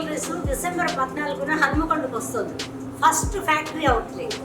Jewelleries December పద్నాలుగున హన్మకొండకు వస్తుంది. First factory outlet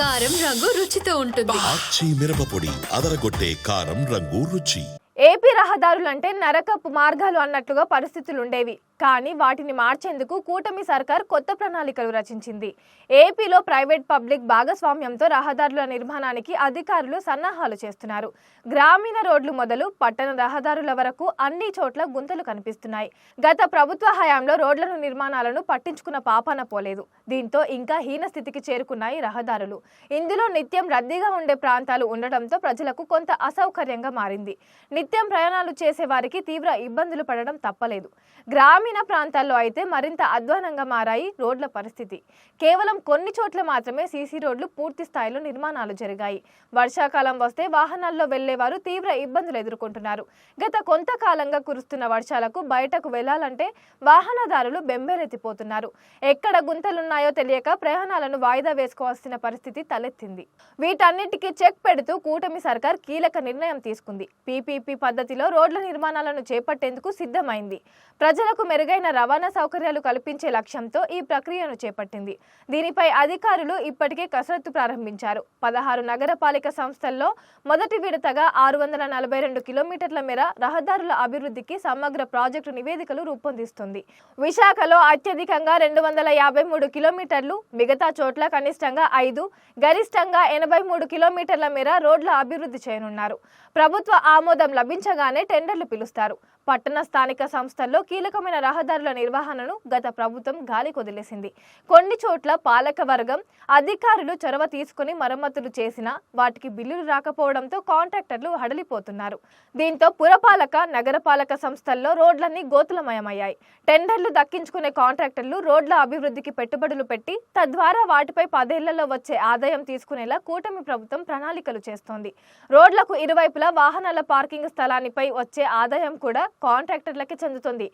కారం రంగు రుచితో ఉంటుంది. ఆచి మిరపపొడి అదరగొట్టే కారం రంగు రుచి. ఏపీ రహదారులంటే నరకపు మార్గాలు అన్నట్లుగా పరిస్థితులు ఉండేవి కానీ వాటిని మార్చేందుకు కూటమి సర్కార్ కొత్త ప్రణాళికలు రచించింది. ఏపీలో ప్రైవేట్ పబ్లిక్ భాగస్వామ్యంతో రహదారుల నిర్మాణానికి అధికారులు సన్నాహాలు చేస్తున్నారు. గ్రామీణ రోడ్లు మొదలు పట్టణ రహదారుల వరకు అన్ని చోట్ల గుంతలు కనిపిస్తున్నాయి. గత ప్రభుత్వ హయాంలో రోడ్లను నిర్మాణాలను పట్టించుకున్న పాపాన పోలేదు. దీంతో ఇంకా హీన స్థితికి చేరుకున్నాయి రహదారులు. ఇందులో నిత్యం రద్దీగా ఉండే ప్రాంతాలు ఉండటంతో ప్రజలకు కొంత అసౌకర్యంగా మారింది. నిత్యం ప్రయాణాలు చేసే వారికి తీవ్ర ఇబ్బందులు పడడం తప్పలేదు. గ్రామీణ ప్రాంతాల్లో అయితే మరింత అధ్వానంగా మారాయి రోడ్ల పరిస్థితి. కేవలం కొన్ని చోట్ల మాత్రమే సీసీ రోడ్లు పూర్తి స్థాయిలో నిర్మాణాలు జరిగాయి. వర్షాకాలం వస్తే వాహనాల్లో వెళ్ళేవారు తీవ్ర ఇబ్బందులు ఎదుర్కొంటున్నారు. గత కొంతకాలంగా కురుస్తున్న వర్షాలకు బయటకు వెళ్ళాలంటే వాహనదారులు బెంబేలెత్తిపోతున్నారు. ఎక్కడ గుంతలున్నాయో తెలియక ప్రయాణాలను వాయిదా వేసుకోవాల్సిన పరిస్థితి తలెత్తింది. వీటన్నిటికీ చెక్ పెడుతూ కూటమి సర్కార్ కీలక నిర్ణయం తీసుకుంది. పీపీపీ పద్ధతిలో రోడ్ల నిర్మాణాలను చేపట్టేందుకు సిద్ధమైంది. ప్రజలకు మెరుగైన రవాణా సౌకర్యాలు కల్పించే లక్ష్యంతో ఈ ప్రక్రియను చేపట్టింది. దీనిపై అధికారులు ఇప్పటికే కసరత్తు ప్రారంభించారు. పదహారు నగరపాలిక సంస్థల్లో మొదటి విడతగా ఆరు వందల నలభై రెండు కిలోమీటర్ల మేర రహదారుల అభివృద్ధికి సమగ్ర ప్రాజెక్టు నివేదికలు రూపొందిస్తుంది. విశాఖలో అత్యధికంగా రెండు వందల యాభై మూడు కిలోమీటర్లు మిగతా చోట్ల కనిష్టంగా ఐదు గరిష్టంగా ఎనభై మూడు కిలోమీటర్ల మేర రోడ్ల అభివృద్ధి చేయనున్నారు. ప్రభుత్వ ఆమోదం లభించగానే టెండర్లు పిలుస్తారు. పట్టణ స్థానిక సంస్థల్లో కీలకమైన రహదారుల నిర్వహణను గత ప్రభుత్వం గాలి కొదిలేసింది. కొన్ని చోట్ల పాలక వర్గం అధికారులు చొరవ తీసుకుని మరమ్మతులు చేసినా వాటికి బిల్లులు రాకపోవడంతో కాంట్రాక్టర్లు హడలిపోతున్నారు. దీంతో పురపాలక నగరపాలక సంస్థల్లో రోడ్లన్నీ గోతులమయమయ్యాయి. టెండర్లు దక్కించుకునే కాంట్రాక్టర్లు రోడ్ల అభివృద్ధికి పెట్టుబడులు పెట్టి తద్వారా వాటిపై పదేళ్ళలో వచ్చే ఆదాయం తీసుకునేలా కూటమి ప్రభుత్వం ప్రణాళికలు చేస్తోంది. రోడ్లకు ఇరువైపులా వాహనాల పార్కింగ్ స్థలానిపై వచ్చే ఆదాయం కూడా కాంట్రాక్టర్లకి చెందుతుంది.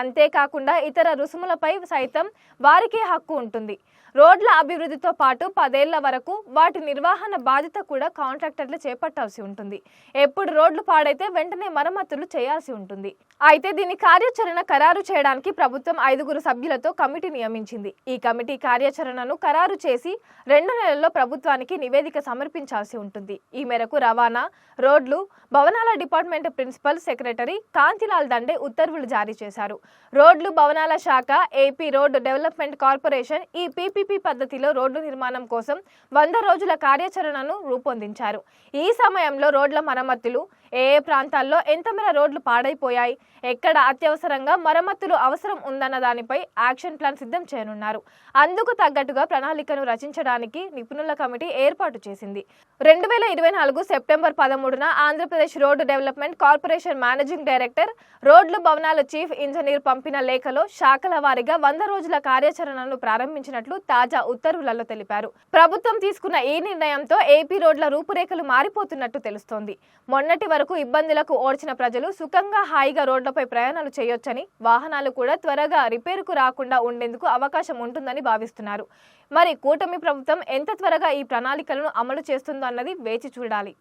అంతే అంతేకాకుండా ఇతర రుసుములపై సైతం వారికే హక్కు ఉంటుంది. రోడ్ల అభివృద్ధితో పాటు పదేళ్ళ వరకు వాటి నిర్వహణ బాధ్యత కూడా కాంట్రాక్టర్లు చేపట్టాల్సి ఉంటుంది. ఎప్పుడు రోడ్లు పాడైతే వెంటనే మరమ్మతులు చేయాల్సి ఉంటుంది. అయితే దీని కార్యాచరణ ఖరారు చేయడానికి ప్రభుత్వం ఐదుగురు సభ్యులతో కమిటీ నియమించింది. ఈ కమిటీ కార్యాచరణను ఖరారు చేసి రెండు నెలల్లో ప్రభుత్వానికి నివేదిక సమర్పించాల్సి ఉంటుంది. ఈ మేరకు రవాణా రోడ్లు భవనాల department principal secretary Kantilal Dande ఉత్తర్వులు జారీ చేశారు. రోడ్లు భవనాల శాఖ ఏపీ రోడ్డు డెవలప్మెంట్ కార్పొరేషన్ ఈ పీపీపీ పద్ధతిలో రోడ్డు నిర్మాణం కోసం వంద రోజుల కార్యాచరణను రూపొందించారు. ఈ సమయంలో రోడ్ల మరమ్మతులు ఏ ఏ ప్రాంతాల్లో ఎంత రోడ్లు పాడైపోయాయి ఎక్కడ అత్యవసరంగా మరమ్మతులు అవసరం ఉందన్న దానిపై యాక్షన్ ప్లాన్ సిద్ధం చేయనున్నారు. అందుకు తగ్గట్టుగా ప్రణాళికను రచించడానికి నిపుణుల కమిటీ ఏర్పాటు చేసింది. రెండు వేల ఇరవై నాలుగు సెప్టెంబర్ పదమూడున Andhra Pradesh road development corporation managing director రోడ్లు భవనాల చీఫ్ ఇంజనీర్ పంపిన లేఖలో శాఖల వారీగా వంద రోజుల కార్యాచరణను ప్రారంభించినట్లు తాజా ఉత్తర్వులలో తెలిపారు. ప్రభుత్వం తీసుకున్న ఈ నిర్ణయంతో ఏపీ రోడ్ల రూపురేఖలు మారిపోతున్నట్టు తెలుస్తోంది. మొన్నటి వరకు ఇబ్బందులకు ఓడ్చిన ప్రజలు సుఖంగా హాయిగా రోడ్లపై ప్రయాణాలు చేయొచ్చని వాహనాలు కూడా త్వరగా రిపేరుకు రాకుండా ఉండేందుకు అవకాశం ఉంటుందని భావిస్తున్నారు. మరి కూటమి ప్రభుత్వం ఎంత త్వరగా ఈ ప్రణాళికలను అమలు చేస్తుందో అన్నది వేచి చూడాలి.